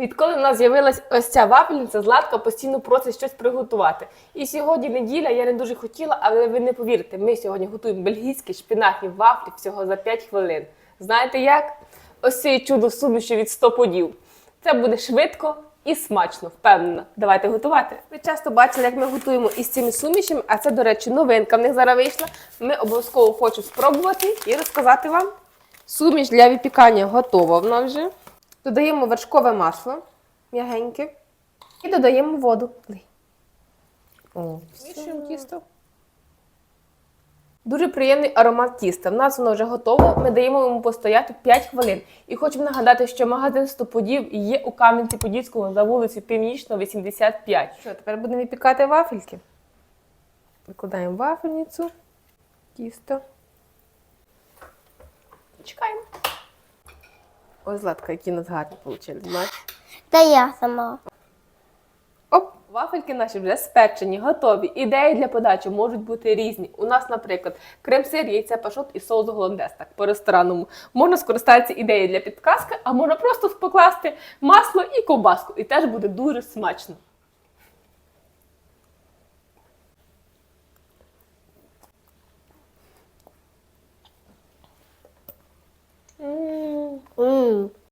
Відколи в нас з'явилась ось ця вафельниця, Златка постійно просить щось приготувати. І сьогодні неділя, я не дуже хотіла, але ви не повірите, ми сьогодні готуємо бельгійські шпінатні вафлі всього за 5 хвилин. Знаєте як? Ось це чудо суміші від 100 подів. Це буде швидко і смачно, впевнена. Давайте готувати. Ви часто бачили, як ми готуємо із цими сумішами, а це, до речі, новинка в них зараз вийшла. Ми обов'язково хочемо спробувати і розказати вам. Суміш для випікання готова в нас вже. Додаємо вершкове масло м'ягеньке і додаємо воду. О, тісто. Дуже приємний аромат тіста. В нас воно вже готово. Ми даємо йому постояти 5 хвилин. І хочемо нагадати, що магазин Стоподів є у Кам'янці-Подільському за вулицею Північно, 85. Що, тепер будемо випікати вафельки. Викладаємо вафельницю, тісто. Чекаємо. Ось, Златка, які у нас гарні вийшли. знаєш? Та я сама. Оп, вафельки наші вже спечені, готові. Ідеї для подачі можуть бути різні. У нас, наприклад, крем-сир, яйце пашот і соус голландес, так по-ресторанному. Можна скористатися ідеєю для підказки, а можна просто покласти масло і ковбаску, і теж буде дуже смачно.